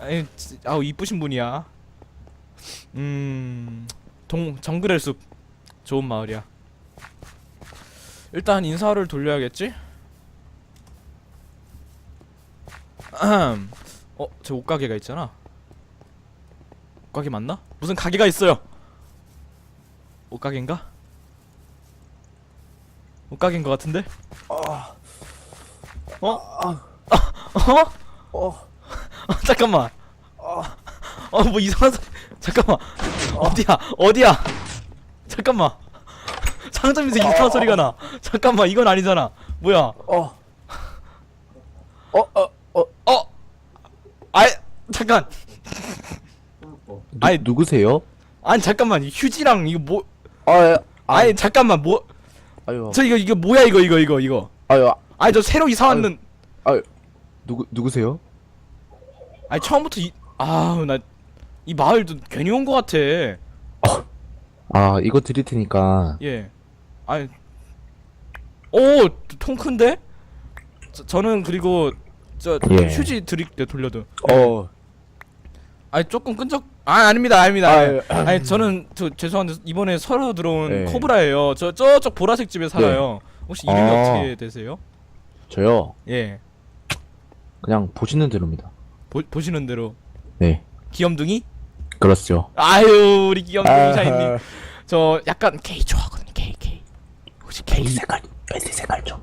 아니, 지- 아우 이쁘신 분이야. 음, 동 정글의 숲 좋은 마을이야. 일단 인사를 돌려야겠지? 아흠. 어, 저 옷가게가 있잖아. 옷가게 맞나? 무슨 가게가 있어요. 옷가게인가? 옷가게인 것 같은데? 어? 어? 어, 어, 잠깐만. 어, 뭐 이상한 소... 잠깐만. 어디야? 어디야? 잠깐만. 상점에서 이상한 소리가 나. 잠깐만, 이건 아니잖아. 뭐야? 어, 어, 어, 어, 어? 아이, 잠깐. 누, 아이. 누구세요? 아니 잠깐만. 이 휴지랑 이거 뭐? 아, 예, 아, 아니 잠깐만. 뭐? 아유, 저 이거 이거 뭐야 이거 이거 이거 이거. 아유, 아니 저 새로 이사 왔는. 아유, 누구 누구세요? 아니 처음부터 이 아우 나 이 마을도 괜히 온거 같아. 아, 이거 드릴 테니까. 예. 아니. 오, 통 큰데? 저, 저는 그리고 저 예. 휴지 드릴게 돌려도. 어, 아니 조금 끈적. 아 아닙니다, 아닙니다. 아유, 아니 저는 저 죄송한데 이번에 새로 들어온 예. 코브라예요. 저 저쪽 보라색 집에 살아요. 혹시 이름이 아. 어떻게 되세요? 저요. 예. 그냥 보시는 대로입니다. 보, 보시는 대로 네, 귀염둥이? 그렇죠. 아유 우리 귀염둥이 아. 샤이님. 저 약간 게이 좋아하거든요. 게이 게이. 혹시 게이? 색깔, 벨트 색깔 좀.